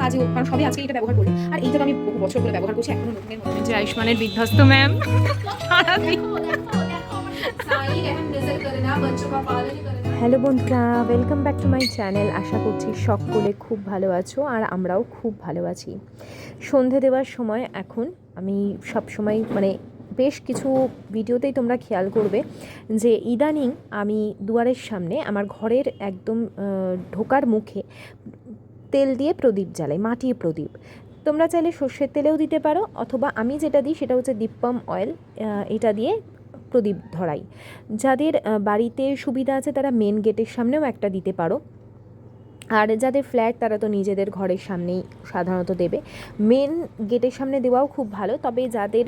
কাজে হোক কারণ সবাই আজকে এটা ব্যবহার করি আর এইটা তো আমি বহু বছর করে ব্যবহার করছি এখনও নতুনের মতো যে আয়ুষ্মানের বিধ্বস্ত ম্যাম হ্যালো বন্ধুরা welcome back to my channel আশা করছি সকলে খুব ভালো আছো আর আমরাও খুব ভালো আছি। সন্ধে দেওয়ার সময় এখন আমি সব সময় মানে বেশ কিছু ভিডিওতেই তোমরা খেয়াল করবে যে ইদানিং আমি দুয়ারের সামনে আমার ঘরের একদম ঢোকার মুখে তেল দিয়ে প্রদীপ জ্বালাই, মাটির প্রদীপ। তোমরা চাইলে সর্ষের তেলেও দিতে পারো, অথবা আমি যেটা দিই সেটা হচ্ছে দীপম অয়েল এটা দিয়ে প্রদীপ ধরাই। যাদের বাড়িতে সুবিধা আছে তারা মেন গেটের সামনেও একটা দিতে পারো। আর যাদের ফ্ল্যাট তারা তো নিজেদের ঘরের সামনেই সাধারণত দেবে। মেন গেটের সামনে দেওয়াও খুব ভালো, তবে যাদের,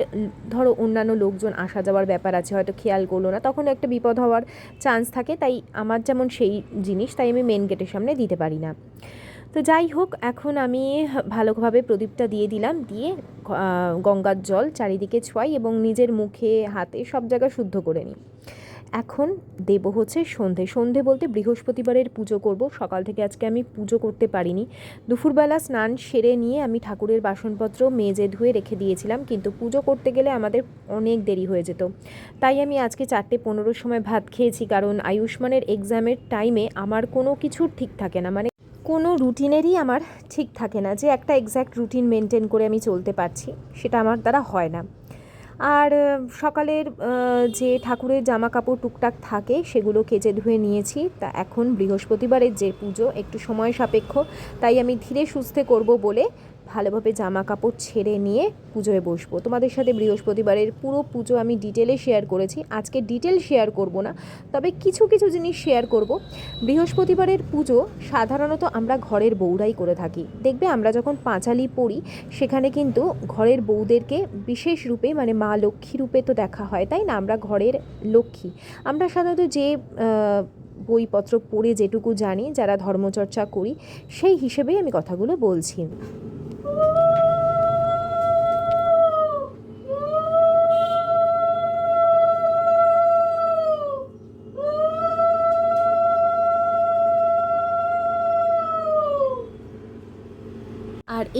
ধরো অন্যান্য লোকজন আসা যাওয়ার ব্যাপার আছে, হয়তো খেয়াল করল না, তখন একটা বিপদ হওয়ার চান্স থাকে। তাই আমার যেমন সেই জিনিস, তাই আমি মেন গেটের সামনে দিতে পারি না। তো যাই হোক, এখন আমি ভালোভাবে প্রদীপটা দিয়ে দিলাম, দিয়ে গঙ্গার জল চারিদিকে ছোঁয়াই এবং নিজের মুখে, হাতে সব জায়গা শুদ্ধ করে নিই। এখন দেব হচ্ছে সন্ধে। সন্ধে বলতে বৃহস্পতিবারের পুজো করব। সকাল থেকে আজকে আমি পুজো করতে পারিনি। দুপুরবেলা স্নান সেরে নিয়ে আমি ঠাকুরের বাসনপত্র মেজে ধুয়ে রেখে দিয়েছিলাম, কিন্তু পুজো করতে গেলে আমাদের অনেক দেরি হয়ে যেত। তাই আমি আজকে চারটে পনেরোর সময় ভাত খেয়েছি, কারণ আয়ুষ্মানের এক্সামের টাইমে আমার কোনো কিছুর ঠিক থাকে না। মানে কোনো রুটিনেরই আমার ঠিক থাকে না যে একটা এক্স্যাক্ট রুটিন মেনটেন করে আমি চলতে পারছি, সেটা আমার দ্বারা হয় না। আর সকালের যে ঠাকুরের জামা কাপড় টুকটাক থাকে, সেগুলো কেচে ধুয়ে নিয়েছি। তা এখন বৃহস্পতিবারের যে পুজো, একটু সময় সাপেক্ষ, তাই আমি ধীরে সুস্থে করব বলে ভালোভাবে জামা কাপড় ছেড়ে নিয়ে পুজোয় বসবো। তোমাদের সাথে বৃহস্পতিবারের পুরো পুজো আমি ডিটেলে শেয়ার করেছি। আজকে ডিটেল শেয়ার করব না, তবে কিছু কিছু জিনিস শেয়ার করব। বৃহস্পতিবারের পুজো সাধারণত আমরা ঘরের বউরাই করে থাকি। দেখবে আমরা যখন পাঁচালি পড়ি, সেখানে কিন্তু ঘরের বউদেরকে বিশেষ রূপে মানে মা লক্ষ্মী রূপে তো দেখা হয়, তাই না? আমরা ঘরের লক্ষ্মী। আমরা সাধারণত যে বইপত্র পড়ে যেটুকু জানি, যারা ধর্মচর্চা করি, সেই হিসেবেই আমি কথাগুলো বলছি। আর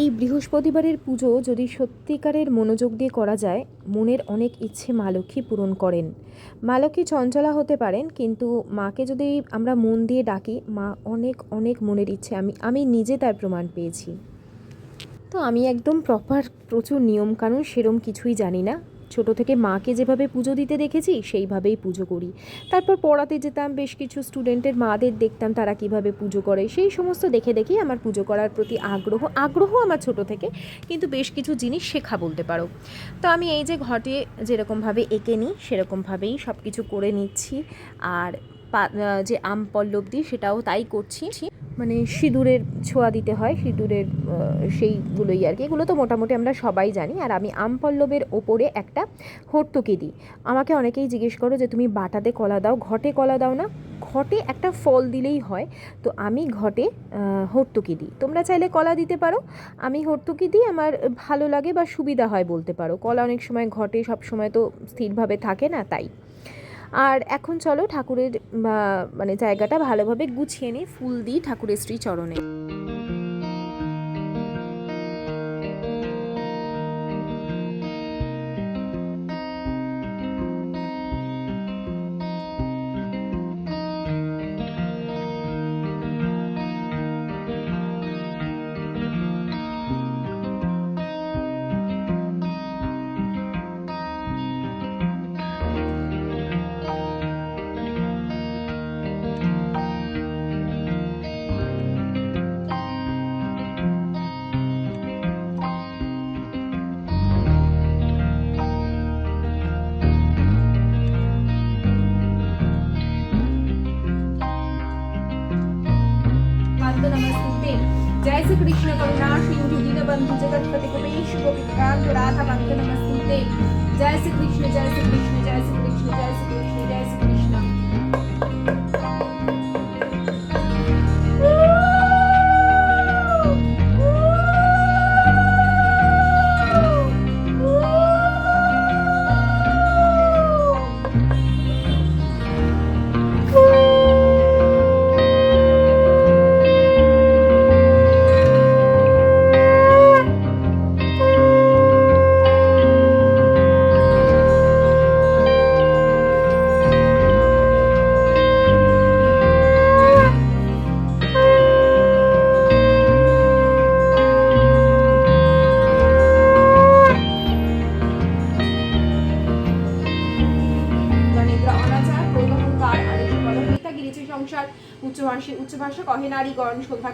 এই বৃহস্পতিবারের পুজো যদি সত্যিকারের মনোযোগ দিয়ে করা যায়, মনের অনেক ইচ্ছে মা লক্ষ্মী পূরণ করেন। মা লক্ষ্মী চঞ্চলা হতে পারেন, কিন্তু মাকে যদি আমরা মন দিয়ে ডাকি, মা অনেক অনেক মনের ইচ্ছে, আমি আমি নিজে তার প্রমাণ পেয়েছি। তো আমি একদম প্রপার প্রচুর নিয়মকানুন সেরম কিছুই জানি না। ছোট থেকে মাকে যেভাবে পুজো দিতে দেখেছি, সেইভাবেই পুজো করি। তারপর পড়াতে যেতাম, বেশ কিছু স্টুডেন্টের মাদের দেখতাম তারা কীভাবে পুজো করে। সেই সমস্ত দেখে দেখেই আমার পুজো করার প্রতি আগ্রহ আগ্রহ আমার ছোট থেকে। কিন্তু বেশ কিছু জিনিস শেখা বলতে পারো। তো আমি এই যে ঘটে যেরকমভাবে এঁকে নিই, সেরকমভাবেই সব কিছু করে নিচ্ছি। আর যে আম পল্লব দিই, সেটাও তাই করছি। মানে সিঁদুরের ছোঁয়া দিতে হয়, সিঁদুরের সেইগুলোই আর কি। এগুলো তো মোটামুটি আমরা সবাই জানি। আর আমি আম পল্লবের ওপরে একটা হর্তুকি দিই। আমাকে অনেকেই জিজ্ঞেস করো যে, তুমি বাটাতে কলা দাও? ঘটে কলা দাও না। ঘটে একটা ফল দিলেই হয়। তো আমি ঘটে হর্তুকি দিই। তোমরা চাইলে কলা দিতে পারো। আমি হর্তুকি দিই, আমার ভালো লাগে বা সুবিধা হয় বলতে পারো। কলা অনেক সময় ঘটে সব সময় তো স্থিরভাবে থাকে না, তাই। আর এখন চলো ঠাকুরের মানে জায়গাটা ভালোভাবে গুছিয়ে নিই ফুল দিই ঠাকুরের শ্রী চরণে कृष्ण करुणा सिंधु जगतपति कपीश गोपिकांत राधा नमस्ते जय श्री कृष्ण, जय श्री कृष्ण, जय श्री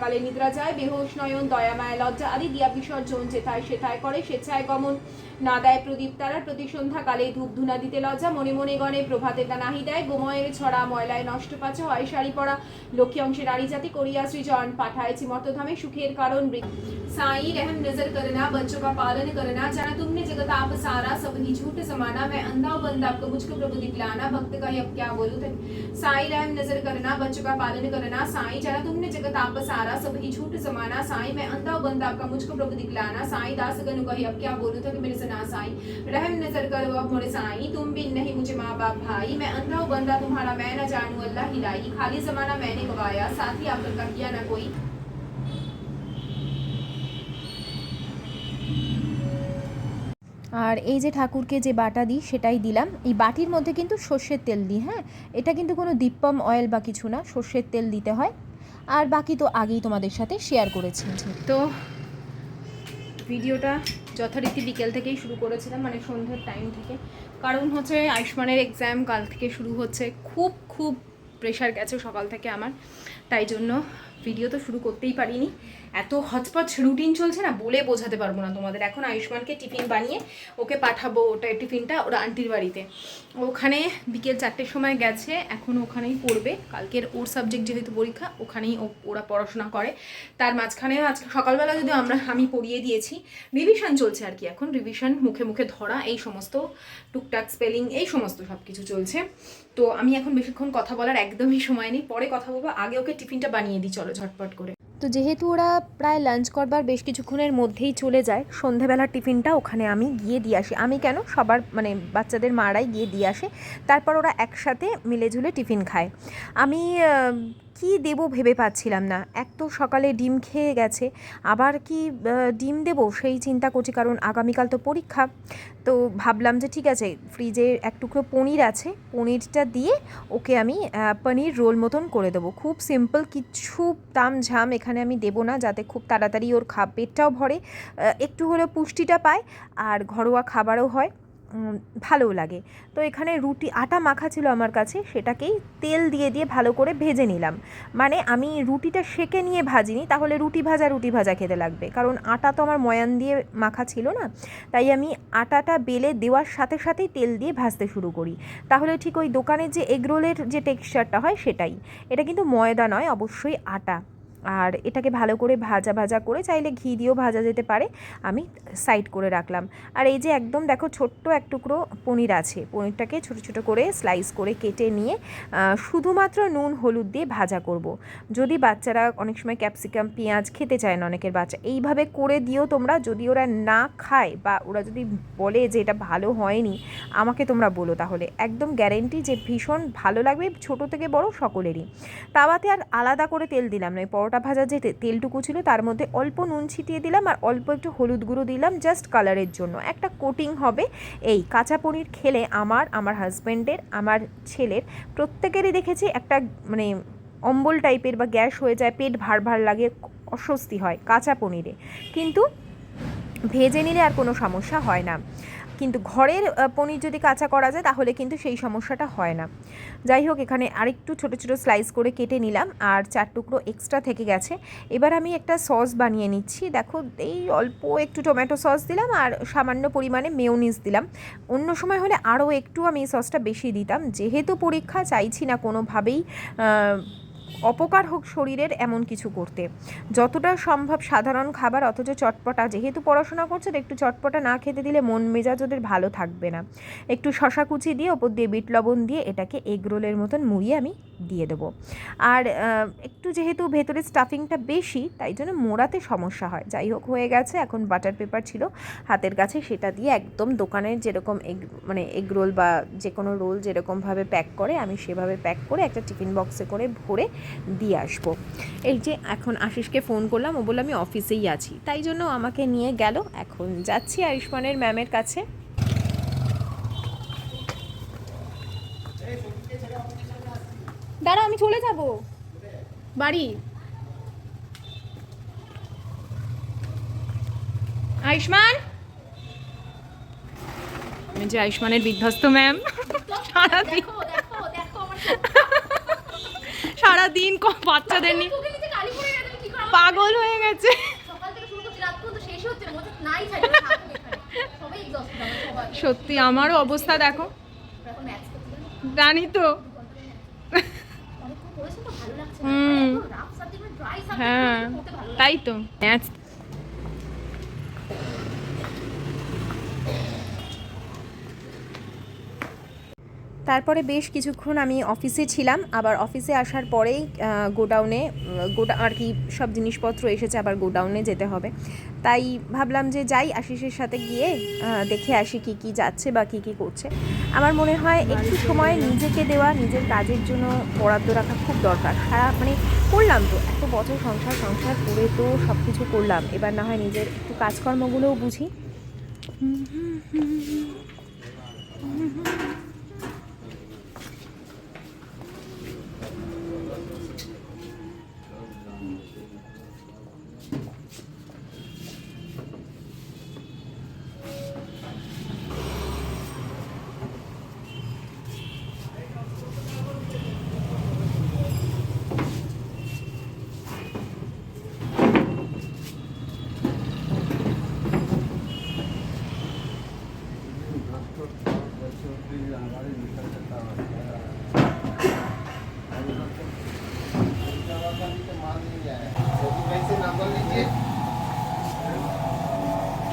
সন্ধ্যাকালে নিদ্রা যায়, বেহোশ নয়ন দয়ামায় লজ্জা আদি দিয়া বিসর্জন যেথায় সেথায় করে, স্বেচ্ছায় গমন। না দেয় প্রদীপ তারা প্রতি সন্ধ্যাকালে ধূপ ধুনা দিতে লজ্জা মনে মনে গণে প্রভাতে তা নাহি দেয় গোময়ের ছড়া ময়লায় নষ্ট পাচে হয় শাড়ি পরা লক্ষ্মী অংশে নারী জাতি করিয়া সৃজন পাঠায়ছি মর্তধামে সুখের কারণ বৃ- साई रहम नजर करना बच्चों का पालन करना जाना तुमने जगत आप सारा सब ही झूठ समाना मैं अंधा हूं बंदा आपको मुझको प्रभु दिखलाना भक्त का ही अब क्या बोलूं तक साई रहम नजर करना बच्चों का पालन करना साई जाना तुमने जगत आप सारा सब ही झूठ समाना साई मैं अंधा हूं बंदा आपका मुझको प्रभु दिखलाना साई दास गनु का ही अब क्या बोलूं तक मेरे सना साई रहम नजर करो अब मोरे साई तुम भी नहीं मुझे माँ बाप भाई मैं अंधा हूं बंदा तुम्हारा मैं न जानू अल्लाह हिलाई खाली जमाना मैंने गवाया साथ ही आपका का किया ना कोई আর এই যে ঠাকুরকে যে বাটা দিই সেটাই দিলাম এই বাটির মধ্যে কিন্তু সর্ষের তেল দিই হ্যাঁ এটা কিন্তু কোনো দীপ্পম অয়েল বা কিছু না সর্ষের তেল দিতে হয় আর বাকি তো আগেই তোমাদের সাথে শেয়ার করেছি তো ভিডিওটা যথারীতি বিকেল থেকেই শুরু করেছিলাম মানে সন্ধ্যের টাইম থেকে। কারণ হচ্ছে আয়ুষ্মানের এক্সাম কাল থেকে শুরু হচ্ছে। খুব খুব প্রেশার গেছে সকাল থেকে আমার। তাই জন্য ভিডিও তো শুরু করতেই পারিনি। এত হচপচ রুটিন চলছে না, বলে বোঝাতে পারব না তোমাদের। এখন আয়ুষ্মানকে টিফিন বানিয়ে ওকে পাঠাবো ওটা টিফিনটা ওর আন্টির বাড়িতে। ওখানে বিকেল চারটের সময় গেছে, এখন ওখানেই পড়বে। কালকের ওর সাবজেক্ট যেহেতু পরীক্ষা, ওখানেই ওরা পড়াশোনা করে। তার মাঝখানে আজকে সকালবেলা যদি আমরা, আমি পড়িয়ে দিয়েছি রিভিশন চলছে আর কি। এখন রিভিশন মুখে মুখে ধরা, এই সমস্ত টুকটাক স্পেলিং এই সমস্ত সব কিছু চলছে। তো আমি এখন বেশিক্ষণ কথা বলার একদমই সময় নেই। পরে কথা বলব, আগে ওকে টিফিনটা বানিয়ে দিই, চলো। ঝটপট করে। তো যেহেতু ওরা প্রায় লাঞ্চ করবার বেশ কিছুক্ষণের মধ্যেই চলে যায়, সন্ধেবেলার টিফিনটা ওখানে আমি গিয়ে দিয়ে আসি। আমি কেন? সবার মানে বাচ্চাদের মারাই গিয়ে দিয়ে আসে। তারপর ওরা একসাথে মিলেঝুলে টিফিন খায়। আমি কি দেবো ভেবে পাচ্ছিলাম না। এক তো সকালে ডিম খেয়ে গেছে, আবার কি ডিম দেবো সেই চিন্তা করছি, কারণ আগামীকাল তো পরীক্ষা। তো ভাবলাম যে ঠিক আছে ফ্রিজে এক টুকরো পনির আছে, পনিরটা দিয়ে ওকে আমি পনির রোল মতন করে দেবো। খুব সিম্পল কিচ্ছু তাম ঝাম এখানে আমি দেবো না, যাতে খুব তাড়াতাড়ি ওর খা, পেটটাও ভরে। একটু হলেও পুষ্টিটা পায়, আর ঘরোয়া খাবারও হয়। ভালোও লাগে। তো এখানে রুটি, আটা মাখা ছিল আমার কাছে, সেটাকেই তেল দিয়ে দিয়ে ভালো করে ভেজে নিলাম। মানে আমি রুটিটা সেকে নিয়ে ভাজিনি, তাহলে রুটি ভাজা রুটি ভাজা খেতে লাগবে। কারণ আটা তো আমার ময়ান দিয়ে মাখা ছিল না, তাই আমি আটাটা বেলে দেওয়ার সাথে সাথেই তেল দিয়ে ভাজতে শুরু করি। তাহলে ঠিক ওই দোকানের যে এগরোলের যে টেক্সচারটা হয় সেটাই। এটা কিন্তু ময়দা নয়, অবশ্যই আটা। আর এটাকে ভালো করে ভাজা ভাজা করে চাইলে ঘি দিয়েও ভাজা যেতে পারে, আমি সাইড করে রাখলাম। আর এই যে একদম দেখো ছোট্ট এক টুকরো পনির আছে, পনিরটাকে ছোট ছোট করে স্লাইস করে কেটে নিয়ে শুধুমাত্র নুন, হলুদ দিয়ে ভাজা করব। যদি বাচ্চারা অনেক সময় ক্যাপসিকাম, পেঁয়াজ খেতে চায় না অনেকের বাচ্চা, এইভাবে করে দিও তোমরা, যদি ওরা না খায় বা ওরা যদি বলে যে এটা ভালো হয়নি, আমাকে তোমরা বলো তাহলে। একদম গ্যারেন্টি যে ভীষণ ভালো লাগবে, ছোট থেকে বড় সকলেরই। তাওয়াতে আর আলাদা করে তেল দিলাম না ওই পরোটা ভাজা যে তেলটুকু ছিল, তার মধ্যে অল্প নুন ছিটিয়ে দিলাম আর অল্প একটু হলুদ গুঁড়ো দিলাম জাস্ট কালারের জন্য। একটা কোটিং হবে এই কাঁচা পনির খেলে আমার আমার হাজব্যান্ডের আমার ছেলের, প্রত্যেকেরই দেখেছি একটা মানে অম্বল টাইপের বা গ্যাস হয়ে যায়, পেট ভার ভার লাগে, অস্বস্তি হয় কাঁচা পনিরে। কিন্তু ভেজে নিলে আর কোনো সমস্যা হয় না। কিন্তু ঘরের পনির যদি কাঁচা করা যায়, তাহলে কিন্তু সেই সমস্যাটা হয় না। যাই হোক, এখানে আরেকটু ছোট ছোট স্লাইস করে কেটে নিলাম, আর চার টুকরো এক্সট্রা থেকে গেছে। এবার আমি একটা সস বানিয়ে নিচ্ছি। দেখো, এই অল্প একটু টমেটো সস দিলাম, আর সামান্য পরিমাণে মেয়োনিজ দিলাম। অন্য সময় হলে আরও একটু আমি সসটা বেশি দিতাম। যেহেতু পরীক্ষা, চাইছি না কোনোভাবেই অপকার হোক শরীরের এমন কিছু করতে। যতটা সম্ভব সাধারণ খাবার, অথচ চটপটা, যেহেতু পড়াশোনা করছে, একটু চটপটা না খেতে দিলে মন মেজাজ ওদের ভালো থাকবে না। একটু শশা কুচি দিয়ে, ওপর দিয়ে বিট লবণ দিয়ে এটাকে এগ রোলের মতন মুড়িয়ে আমি দিয়ে দেবো। আর একটু যেহেতু ভেতরে স্টাফিংটা বেশি, তাই জন্য মোড়াতে সমস্যা হয়। যাই হোক, হয়ে গেছে। এখন বাটার পেপার ছিল হাতের কাছে, সেটা দিয়ে একদম দোকানের যেরকম এগ মানে এগ রোল বা যে কোনো রোল যেরকমভাবে প্যাক করে, আমি সেভাবে প্যাক করে একটা টিফিন বক্সে করে ভরে দিয়ে আসব। এই যে এখন আশিসকে ফোন করলাম, ও বলল, আমি অফিসেই আছি। তাই জন্য আমাকে নিয়ে গেল। এখন যাচ্ছি আয়ুষ্মানের ম্যামের কাছে। দাঁড়া আমি চলে যাব। বাড়ি। আয়ুষ্মান? যে আয়ুষ্মানের বিধ্বস্ত ম্যাম সারাদিন দিন বাচ্চাদের নিয়ে পাগল হয়ে গেছে। সত্যি আমারও অবস্থা দেখো। জানি তো। হ্যাঁ তাই তো। মনে হচ্ছে নাই ছাড়ি ওরা থাকুক এখানে। সবাই exhausted আমরা সবাই সত্যি আমারও অবস্থা দেখো আমরা এখন ম্যাচ করতে জানো জানি তো অনেকক্ষণ করেছে তো ভালো লাগছে হুম। রাফ সাবজেক্ট মানে ড্রাই হ্যাঁ সাবজেক্ট করতে ভালো লাগে তাই তো ম্যাথ তারপরে বেশ কিছুক্ষণ আমি অফিসে ছিলাম। আবার অফিসে আসার পরেই গোডাউনে গোডা, আর কি সব জিনিসপত্র এসেছে আবার গোডাউনে যেতে হবে। তাই ভাবলাম যে যাই, আশিসের সাথে গিয়ে দেখে আসি কি কি যাচ্ছে বা কি কি করছে। আমার মনে হয় একটু সময় নিজেকে দেওয়া, নিজের কাজের জন্য বরাদ্দ রাখা খুব দরকার। সারা মানে করলাম তো, এত বছর সংসার সংসার করে তো সব কিছু করলাম। এবার না হয় নিজের একটু কাজকর্মগুলোও বুঝি।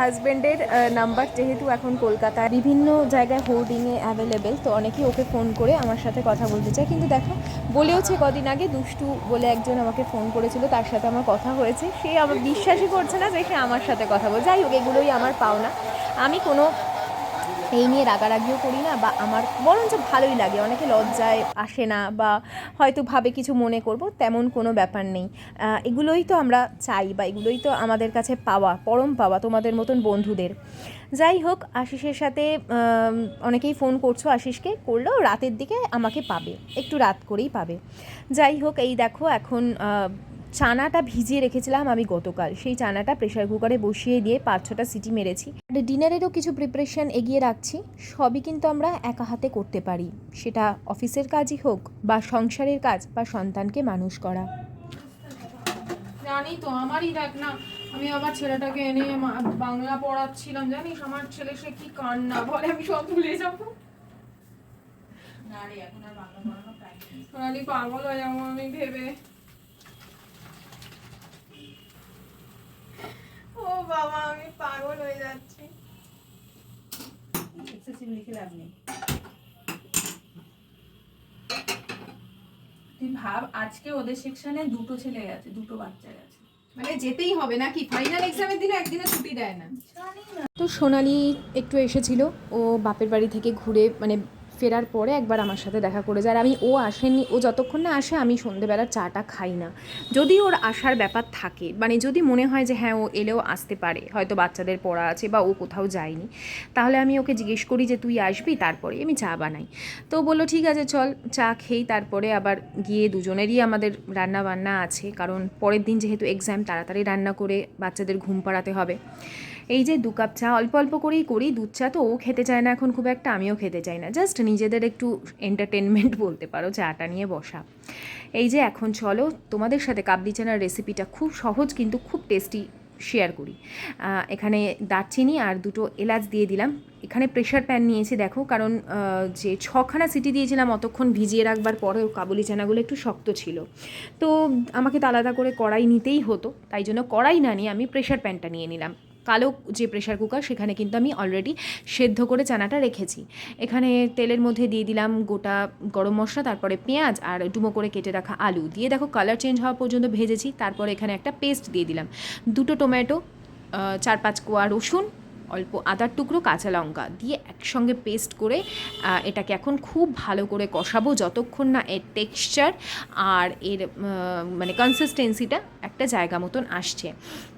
হাজব্যান্ডের নাম্বার যেহেতু এখন কলকাতায়, বিভিন্ন জায়গায় হোর্ডিংয়ে অ্যাভেলেবেল তো অনেকে ওকে ফোন করে আমার সাথে কথা বলতে চায়। কিন্তু দেখো, বলেওছে কদিন আগে, দুষ্টু বলে একজন আমাকে ফোন করেছিল, তার সাথে আমার কথা হয়েছে। সে আমার বিশ্বাসই করছে না যে সে আমার সাথে কথা বলে যাই হোক, এগুলোই আমার পাওনা। আমি কোনো এই নিয়ে রাগারাগিও করি না বা আমার বরঞ্চ ভালোই লাগে। অনেকে লজ্জায় আসে না বা হয়তো ভাবে কিছু মনে করব, তেমন কোনো ব্যাপার নেই। এগুলোই তো আমরা চাই বা এগুলোই তো আমাদের কাছে পাওয়া, পরম পাওয়া, তোমাদের মতন বন্ধুদের। যাই হোক, আশিসের সাথে অনেকেই ফোন করছ আশিসকে, করলেও রাতের দিকে আমাকে পাবে। একটু রাত করেই পাবে। যাই হোক, এই দেখো এখন চানাটা ভিজিয়ে রেখেছিলাম আমি গতকাল। সেই চানাটা প্রেশার কুকারে বসিয়ে দিয়ে পাঁচ ছটা সিটি মেরেছি। আর ডিনারেরও কিছু প্রিপারেশন এগিয়ে রাখছি। সবই কিন্তু আমরা একা হাতে করতে পারি। সেটা অফিসের কাজই হোক বা সংসারের কাজ বা সন্তানকে মানুষ করা। জানি তো আমারই দেখ না আমি আমার ছেলেটাকে এনে বাংলা পড়াচ্ছিলাম জানিস? আমার ছেলে সে কি কান্না বলে? আমি সব ভুলে যাব। সোনালি পাগল হয়ে যাব আমি ভেবে। ও বাবা আমি পাগল হয়ে যাচ্ছি। এক্সেসিভ লিখে লাভ নেই। তুই ভাব আজকে ওদের সেকশনে দুটো ছেলে গেছে দুটো বাচ্চা গেছে মানে যেতেই হবে নাকি? ফাইনাল এক্সামের দিনে একদিনে ছুটি দেয় না। তো সোনালি একটু এসেছিল ও বাপের বাড়ি থেকে ঘুরে মানে ফেরার পরে একবার আমার সাথে দেখা করে যায় আর আমি, ও আসেনি ও যতক্ষণ না আসে আমি সন্ধেবেলা চাটা খাই না। যদি ওর আসার ব্যাপার থাকে মানে যদি মনে হয় যে হ্যাঁ ও এলেও আসতে পারে, হয়তো বাচ্চাদের পড়া আছে বা ও কোথাও যায়নি, তাহলে আমি ওকে জিজ্ঞেস করি যে তুই আসবি? তারপরে আমি চা বানাই। তো বলল, ঠিক আছে, চল, চা খেই। তারপরে আবার গিয়ে দুজনেরই আমাদের রান্না বান্না আছে, কারণ পরের দিন যেহেতু এক্সাম তাড়াতাড়ি রান্না করে বাচ্চাদের ঘুম পাড়াতে হবে। এই যে দু কাপ চা অল্প অল্প করেই করি, দুধ চা তো ও খেতে চায় না এখন খুব একটা, আমিও খেতে চাই না। জাস্ট নিজেদের একটু এন্টারটেনমেন্ট বলতে পারো, চাটা নিয়ে বসা। এই যে এখন চলো, তোমাদের সাথে কাবলি চানার রেসিপিটা খুব সহজ কিন্তু খুব টেস্টি শেয়ার করি। এখানে দারচিনি আর দুটো এলাচ দিয়ে দিলাম। এখানে প্রেশার প্যান নিয়েছি দেখো, কারণ যে ছখানা সিটি দিয়েছিলাম অতক্ষণ ভিজিয়ে রাখবার পরেও কাবুলি চানাগুলো একটু শক্ত ছিল। তো আমাকে তো আলাদা করে কড়াই নিতেই হতো, তাই জন্য কড়াই না নিয়ে আমি প্রেশার প্যানটা নিয়ে নিলাম। কালো যে প্রেশার কুকার সেখানে কিন্তু আমি অলরেডি সেদ্ধ করে চানাটা রেখেছি। এখানে তেলের মধ্যে দিয়ে দিলাম গোটা গরম মশলা, তারপরে পেঁয়াজ আর ডুমো করে কেটে রাখা আলু। দিয়ে দেখো কালার চেঞ্জ হওয়া পর্যন্ত ভেজেছি, তারপরে এখানে একটা পেস্ট দিয়ে দিলাম। দুটো টমেটো চার পাঁচ কোয়া রসুন অল্প আদার টুকরো কাঁচা লঙ্কা দিয়ে একসঙ্গে পেস্ট করে এটাকে এখন খুব ভালো করে কষাবো যতক্ষণ না এর টেক্সচার আর এর মানে কনসিস্টেন্সিটা একটা জায়গা মতন আসছে।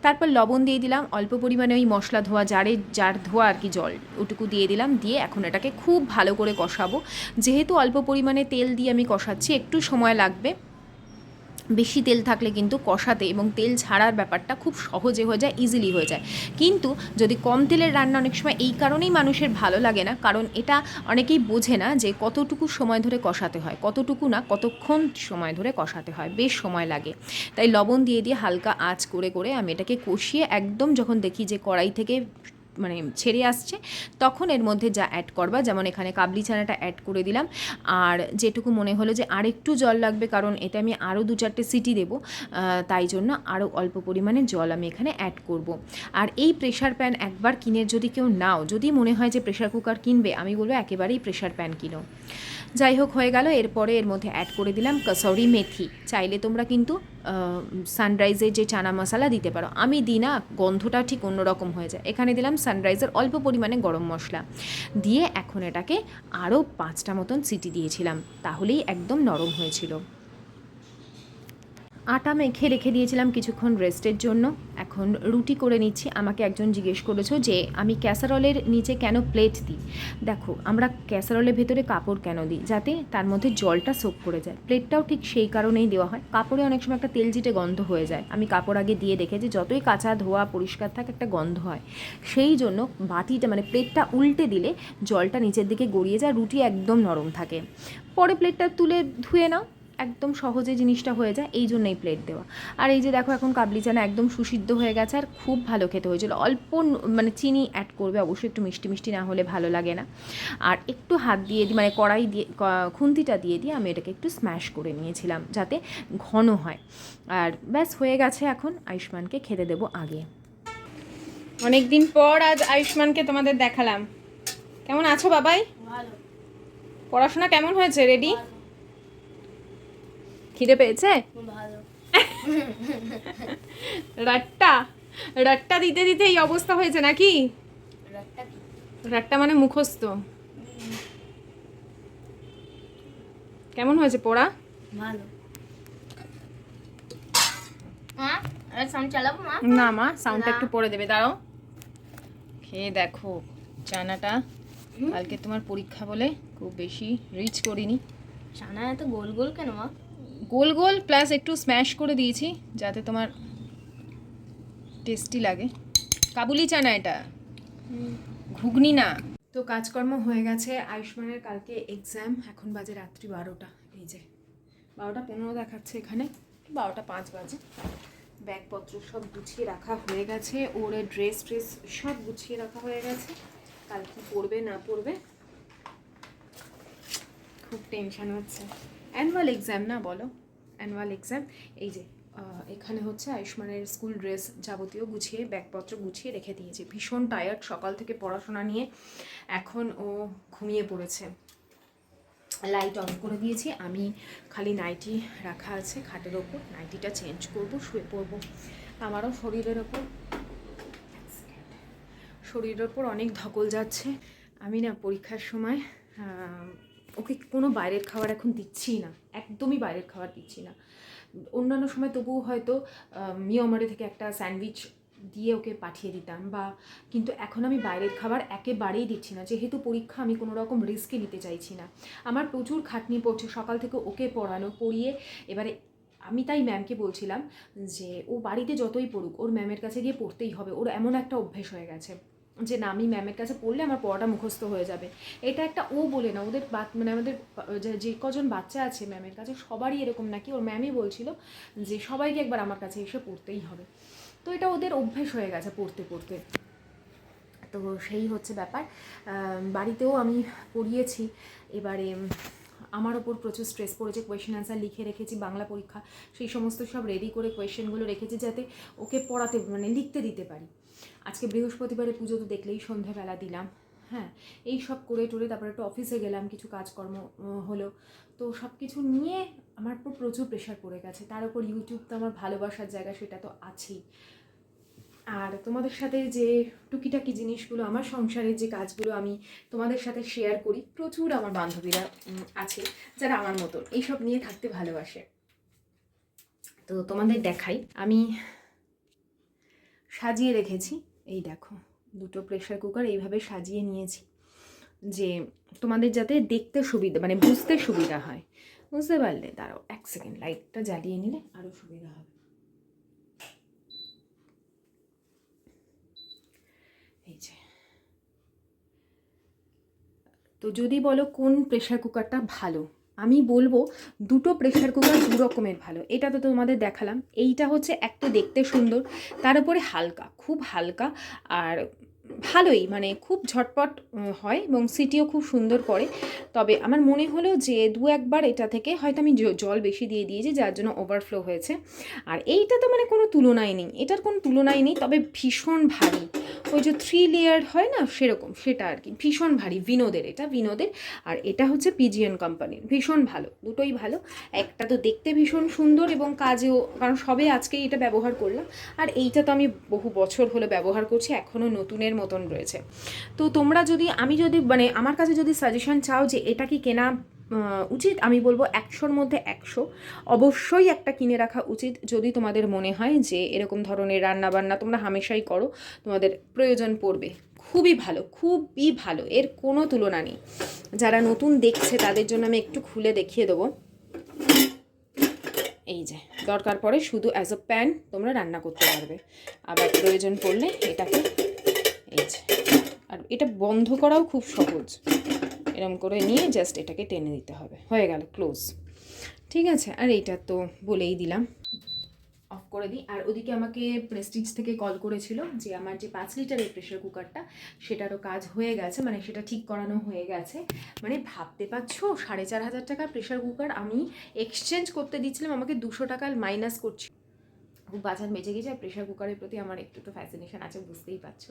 তারপর লবণ দিয়ে দিলাম, অল্প পরিমাণে ওই মশলা ধোয়া জারে জার ধোয়া আর কি জল, ওটুকু দিয়ে দিলাম, দিয়ে এখন এটাকে খুব ভালো করে কষাবো। যেহেতু অল্প পরিমাণে তেল দিয়ে আমি কষাচ্ছি, একটু সময় লাগবে। বেশি তেল থাকলে কিন্তু কষাতে এবং তেল ছাড়ার ব্যাপারটা খুব সহজে হয়ে যায় ইজিলি হয়ে যায়। কিন্তু যদি কম তেলের রান্না অনেক সময় এই কারণেই মানুষের ভালো লাগে না, কারণ এটা অনেকেই বোঝে না যে কতটুকু সময় ধরে কষাতে হয়, কতটুকু না কতক্ষণ সময় ধরে কষাতে হয়, বেশ সময় লাগে। তাই লবণ দিয়ে দিয়ে হালকা আঁচ করে করে আমি এটাকে কষিয়ে একদম যখন দেখি যে কড়াই থেকে মানে ছেড়ে আসছে, তখন এর মধ্যে যা অ্যাড করবা, যেমন এখানে কাবলি ছানাটা অ্যাড করে দিলাম আর যেটুকু মনে হলো যে আরেকটু জল লাগবে, কারণ এটা আমি আরও দু চারটে সিটি দেব তাই জন্য আরও অল্প পরিমাণে জল আমি এখানে অ্যাড করব। আর এই প্রেশার প্যান একবার কিনে যদি কেউ নাও, যদি মনে হয় যে প্রেশার কুকার কিনবে, আমি বলব একেবারেই প্রেশার প্যান কিনো যাই হোক, হয়ে গেল। এরপরে এর মধ্যে অ্যাড করে দিলাম কসৌরি মেথি। চাইলে তোমরা কিন্তু সানরাইজের যে চানা মশলা দিতে পারো। আমি দিই না, গন্ধটা ঠিক অন্যরকম হয়ে যায়। এখানে দিলাম সানরাইজের অল্প পরিমাণে গরম মশলা। দিয়ে এখন এটাকে আরও পাঁচটা মতন সিটি দিয়েছিলাম। তাহলেই একদম নরম হয়েছিল। আটা মেখে রেখে দিয়েছিলাম কিছুক্ষণ রেস্টের জন্য। এখন রুটি করে নিচ্ছি। আমাকে একজন জিজ্ঞেস করেছ যে, আমি ক্যাসারলের নিচে কেন প্লেট দিই? দেখো, আমরা ক্যাসারলের ভেতরে কাপড় কেন দিই? যাতে তার মধ্যে জলটা সোক করে যায়। প্লেটটাও ঠিক সেই কারণেই দেওয়া হয়। কাপড়ে অনেক সময় একটা তেল জিটে গন্ধ হয়ে যায়। আমি কাপড় আগে দিয়ে দেখেছি, যতই কাঁচা, ধোয়া, পরিষ্কার থাকে, একটা গন্ধ হয়। সেই জন্য বাটিটা মানে প্লেটটা উল্টে দিলে জলটা নিচের দিকে গড়িয়ে যায়, রুটি একদম নরম থাকে। পরে প্লেটটা তুলে ধুয়ে নাও। একদম সহজে জিনিসটা হয়ে যায় এই জন্যই প্লেট দেওয়া। আর এই যে দেখো এখন কাবলি চানা একদম সুসিদ্ধ হয়ে গেছে আর খুব ভালো খেতে হয়েছিল। অল্প মানে চিনি অ্যাড করবে অবশ্যই একটু মিষ্টি মিষ্টি না হলে ভালো লাগে না। আর একটু হাত দিয়ে দিই মানে কড়াই দিয়ে ক- খুন্তিটা দিয়ে দিয়ে আমি এটাকে একটু স্ম্যাশ করে নিয়েছিলাম যাতে ঘন হয়। আর ব্যাস হয়ে গেছে এখন আয়ুষ্মানকে খেতে দেবো আগে। অনেক দিন পর আজ আয়ুষ্মানকে তোমাদের দেখালাম। কেমন আছো বাবাই? পড়াশোনা কেমন হয়েছে? রেডি খিদে পেয়েছে? রাট্টা? রাট্টা দিতে দিতে এই অবস্থা হয়েছে নাকি? রাট্টা মানে মুখস্থ। কেমন হয়েছে পড়া? ভালো। না মা সাউন্ডটা একটু পরে দেবে দাঁড়াও। খেয়ে দেখো চানাটা কালকে তোমার পরীক্ষা বলে খুব বেশি রিচ করিনি। চানা এত গোল গোল কেন মা? গোল গোল প্লাস একটু স্ম্যাশ করে দিয়েছি, যাতে তোমার টেস্টি লাগে। কাবুলি চানা এটা। ঘুগনি না। তো কাজকর্ম হয়ে গেছে, আয়ুষ্মানের কালকে এক্সাম এখন বাজে রাত্রি বারোটা। এই যে, বারোটা পনেরো দেখাচ্ছে এখানে, বারোটা পাঁচ বাজে। ব্যাগপত্র সব গুছিয়ে রাখা হয়ে গেছে, ওর ড্রেস ট্রেস সব গুছিয়ে রাখা হয়ে গেছে। কাল কি পড়বে না পড়বে খুব টেনশন হচ্ছে। অ্যানুয়াল এক্সাম না বলো? অ্যানুয়াল এক্সাম এই যে এখানে হচ্ছে আয়ুষ্মানের স্কুল ড্রেস যাবতীয় গুছিয়ে, ব্যাগপত্র গুছিয়ে রেখে দিয়েছে। ভীষণ টায়ার্ড সকাল থেকে পড়াশোনা নিয়ে এখন ও ঘুমিয়ে পড়েছে। লাইট অন করে দিয়েছি। আমি খালি নাইটি রাখা আছে, খাটের ওপর। নাইটিটা চেঞ্জ করব, শুয়ে পড়ব। আমারও শরীরের ওপর শরীরের ওপর অনেক ধকল যাচ্ছে। আমি না পরীক্ষার সময় ওকে কোনো বাইরের খাবার এখন দিচ্ছি না, একদমই বাইরের খাবার দিচ্ছি না। অন্যান্য সময় তবুও হয়তো মিয়মারে থেকে একটা স্যান্ডউইচ দিয়ে ওকে পাঠিয়ে দিতাম বা, কিন্তু এখন আমি বাইরের খাবার একেবারেই দিচ্ছি না, যেহেতু পরীক্ষা আমি কোনো রকম রিস্কে নিতে চাইছি না। আমার প্রচুর খাটনি পড়ছে, সকাল থেকে ওকে পড়ানো, পড়িয়ে এবারে আমি তাই ম্যামকে বলছিলাম যে, ও বাড়িতে যতই পড়ুক, ওর ম্যামের কাছে গিয়ে পড়তেই হবে, ওর এমন একটা অভ্যেস হয়ে গেছে। যে না, আমি ম্যামের কাছে পড়লে আমার পড়াটা মুখস্থ হয়ে যাবে। এটা একটা ও বলে না, ওদের মানে আমাদের, যে- কজন বাচ্চা আছে ম্যামের কাছে, সবারই এরকম নাকি, ওর ম্যামই বলছিল যে, সবাইকে একবার আমার কাছে এসে পড়তেই হবে। তো এটা ওদের অভ্যেস হয়ে গেছে পড়তে পড়তে। তো সেই হচ্ছে ব্যাপার। বাড়িতেও আমি পড়িয়েছি। এবারে আমার ওপর প্রচুর স্ট্রেস পড়েছে কোয়েশ্চেন অ্যান্সার লিখে রেখেছি, বাংলা পরীক্ষা, সেই সমস্ত সব রেডি করে কোয়েশ্চেনগুলো রেখেছি যাতে ওকে পড়াতে মানে লিখতে দিতে পারি। আজকে বৃহস্পতিবারে পুজো তো দেখলেই সন্ধ্যাবেলা দিলাম হ্যাঁ। এই সব করে টোরে তারপরে একটু অফিসে গেলাম, কিছু কাজকর্ম হলো। তো সব কিছু নিয়ে আমার প্রচুর প্রেশার পড়ে গেছে, তার উপর ইউটিউব তো আমার ভালোবাসার জায়গা, সেটা তো আছেই। আর তোমাদের সাথে যে টুকিটাকি জিনিসগুলো, আমার সংসারের যে কাজগুলো আমি তোমাদের সাথে শেয়ার করি, প্রচুর আমার বান্ধবীরা আছে যারা আমার মতন এইসব নিয়ে থাকতে ভালোবাসে। তো তোমাদের দেখাই, আমি সাজিয়ে রেখেছি, এই দেখো, দুটো প্রেশার কুকার এইভাবে সাজিয়ে নিয়েছি যে তোমাদের যাতে দেখতে সুবিধা মানে বুঝতে সুবিধা হয়। বুঝতে পারলে, দাঁড়াও, এক সেকেন্ড লাইটটা জ্বালিয়ে নিলে আরও সুবিধা হবে। এই যে। তো যদি বলো কোন প্রেশার কুকারটা ভালো? আমি বলব দুটো প্রেশার কুকার দু রকমের ভালো। এটা তো তোমাদের দেখালাম। এইটা হচ্ছে একটা দেখতে সুন্দর, তার উপরে হালকা, খুব হালকা, আর ভালোই মানে খুব ঝটপট হয় এবং সিটিও খুব সুন্দর পড়ে তবে আমার মনে হলো যে দু একবার এটা থেকে হয়তো আমি জল বেশি দিয়ে দিয়েছি, যার জন্য ওভারফ্লো হয়েছে। আর এইটা তো মানে কোনো তুলনাই নেই, এটার কোনো তুলনাই নেই, তবে ভীষণ ভারী। ওই যে থ্রি লেয়ার হয় না, সেরকম, সেটা আর কি, ভীষণ ভারী, বিনোদের এটা, বিনোদের। আর এটা হচ্ছে পিজিএন কোম্পানির ভীষণ ভালো, দুটোই ভালো। একটা তো দেখতে ভীষণ সুন্দর এবং কাজেও, কারণ সবে আজকেই এটা ব্যবহার করলাম। আর এইটা তো আমি বহু বছর হলো ব্যবহার করছি, এখনও নতুনের মতন রয়েছে। তো তোমরা যদি, আমি যদি মানে আমার কাছে যদি সাজেশন চাও যে এটা কি কেনা উচিত, আমি বলব একশোর মধ্যে একশো। অবশ্যই একটা কিনে রাখা উচিত। যদি তোমাদের মনে হয় যে এরকম ধরনের রান্না বান্না তোমরা হামেশাই করো, তোমাদের প্রয়োজন পড়বে। খুবই ভালো খুবই ভালো। এর কোনো তুলনা নেই। যারা নতুন দেখছে, তাদের জন্য আমি একটু খুলে দেখিয়ে দেবো। এই যে, দরকার পড়ে শুধু অ্যাজ আ প্যান তোমরা রান্না করতে পারবে। আবার প্রয়োজন পড়লে এটাকে আর এটা বন্ধ করাও খুব সহজ। এরম করে নিয়ে জাস্ট এটাকে টেনে দিতে হবে। হয়ে গেল ক্লোজ ঠিক আছে, আর এইটা তো বলেই দিলাম। অফ করে দিই। আর ওদিকে আমাকে প্রেস্টিজ থেকে কল করেছিল যে আমার যে পাঁচ লিটারের প্রেশার কুকারটা সেটারও কাজ হয়ে গেছে মানে সেটা ঠিক করানো হয়ে গেছে। মানে ভাবতে পারছ, সাড়ে চার হাজার টাকার প্রেশার কুকার আমি এক্সচেঞ্জ করতে দিচ্ছিলাম, আমাকে দুশো টাকা মাইনাস করছি বাজার মেজে গেছে আর প্রেশার কুকারের প্রতি আমার একটু তো ফ্যাসিনেশন আছে, বুঝতেই পারছ।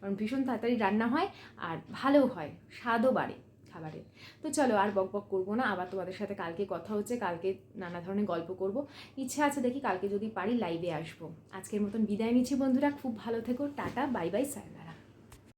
কারণ ভীষণ তাড়াতাড়ি রান্না হয় আর ভালো হয়, স্বাদও বাড়ে খাবারের। তো চলো আর বক বক করব না, আবার তোমাদের সাথে কালকে কথা হচ্ছে, কালকে নানা ধরনের গল্প করব। ইচ্ছে আছে দেখি কালকে যদি পারি লাইভে আসব। আজকের মতন বিদায় নিচ্ছি বন্ধুরা, খুব ভালো থেকো, টাটা বাই বাই সায়না